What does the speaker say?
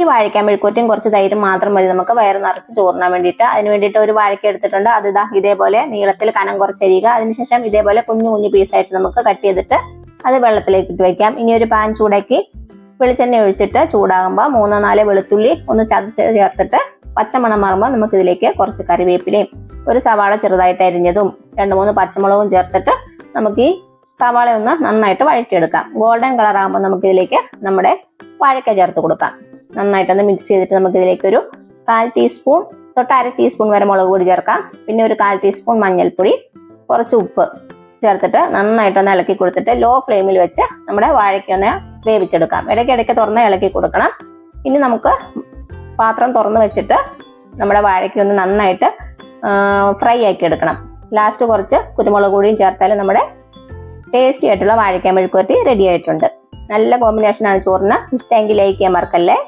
ഈ വാഴയ്ക്കാൻ മെഴുക്കൂറ്റിയും കുറച്ച് തൈരും മാത്രം മതി. നമുക്ക് വയറ് നിറച്ച് ചോറിനാൻ വേണ്ടിയിട്ട്. അതിന് വേണ്ടിയിട്ട് ഒരു വാഴയ്ക്ക എടുത്തിട്ടുണ്ട്. അത് ഇതാ ഇതേപോലെ നീളത്തിൽ കനം കുറച്ചരിയുക. അതിനുശേഷം ഇതേപോലെ കുഞ്ഞു കുഞ്ഞു പീസായിട്ട് നമുക്ക് കട്ട് ചെയ്തിട്ട് അത് വെള്ളത്തിലേക്ക് ഇട്ട് വയ്ക്കാം ഇനി ഒരു പാൻ ചൂടാക്കി വെളിച്ചെണ്ണ ഒഴിച്ചിട്ട് ചൂടാകുമ്പോൾ മൂന്നോ നാലോ വെളുത്തുള്ളി ഒന്ന് ചതച്ച് ചേർത്തിട്ട് പച്ചമണം മാറുമ്പോൾ നമുക്ക് ഇതിലേക്ക് കുറച്ച് കറിവേപ്പിലയും ഒരു സവാള ചെറുതായിട്ട് അരിഞ്ഞതും രണ്ട് മൂന്ന് പച്ചമുളകും ചേർത്തിട്ട് നമുക്ക് ഈ സവാള ഒന്ന് നന്നായിട്ട് വഴറ്റിയെടുക്കാം. ഗോൾഡൻ കളർ ആകുമ്പോൾ നമുക്ക് ഇതിലേക്ക് നമ്മുടെ വാഴക്ക ചേർത്ത് കൊടുക്കാം. നന്നായിട്ടൊന്ന് മിക്സ് ചെയ്തിട്ട് നമുക്ക് ഇതിലേക്ക് ഒരു കാൽ ടീസ്പൂൺ തൊട്ട് അര ടീസ്പൂൺ വരെ മുളക് പൊടി ചേർക്കാം. പിന്നെ ഒരു കാൽ ടീസ്പൂൺ മഞ്ഞൾപ്പൊടി കുറച്ച് ഉപ്പ് ചേർത്തിട്ട് നന്നായിട്ടൊന്ന് ഇളക്കി കൊടുത്തിട്ട് ലോ ഫ്ലെയിമിൽ വെച്ച് നമ്മുടെ വാഴയ്ക്ക ഒന്ന് വേവിച്ചെടുക്കാം. ഇടയ്ക്കിടയ്ക്ക് ഇടയ്ക്ക് തുറന്ന് ഇളക്കി കൊടുക്കണം. ഇനി നമുക്ക് പാത്രം തുറന്ന് വെച്ചിട്ട് നമ്മുടെ വാഴയ്ക്ക ഒന്ന് നന്നായിട്ട് ഫ്രൈ ആക്കി എടുക്കണം. ലാസ്റ്റ് കുറച്ച് കുരുമുളക് പൊടിയും ചേർത്താൽ നമ്മുടെ ടേസ്റ്റി ആയിട്ടുള്ള വാഴയ്ക്ക മെഴുക്കുവരട്ടി റെഡി ആയിട്ടുണ്ട്. നല്ല കോമ്പിനേഷനാണ് ചോറിന്. ഇഷ്ടമെങ്കിൽ ലൈക്ക് ചെയ്യാൻ മറക്കല്ലേ.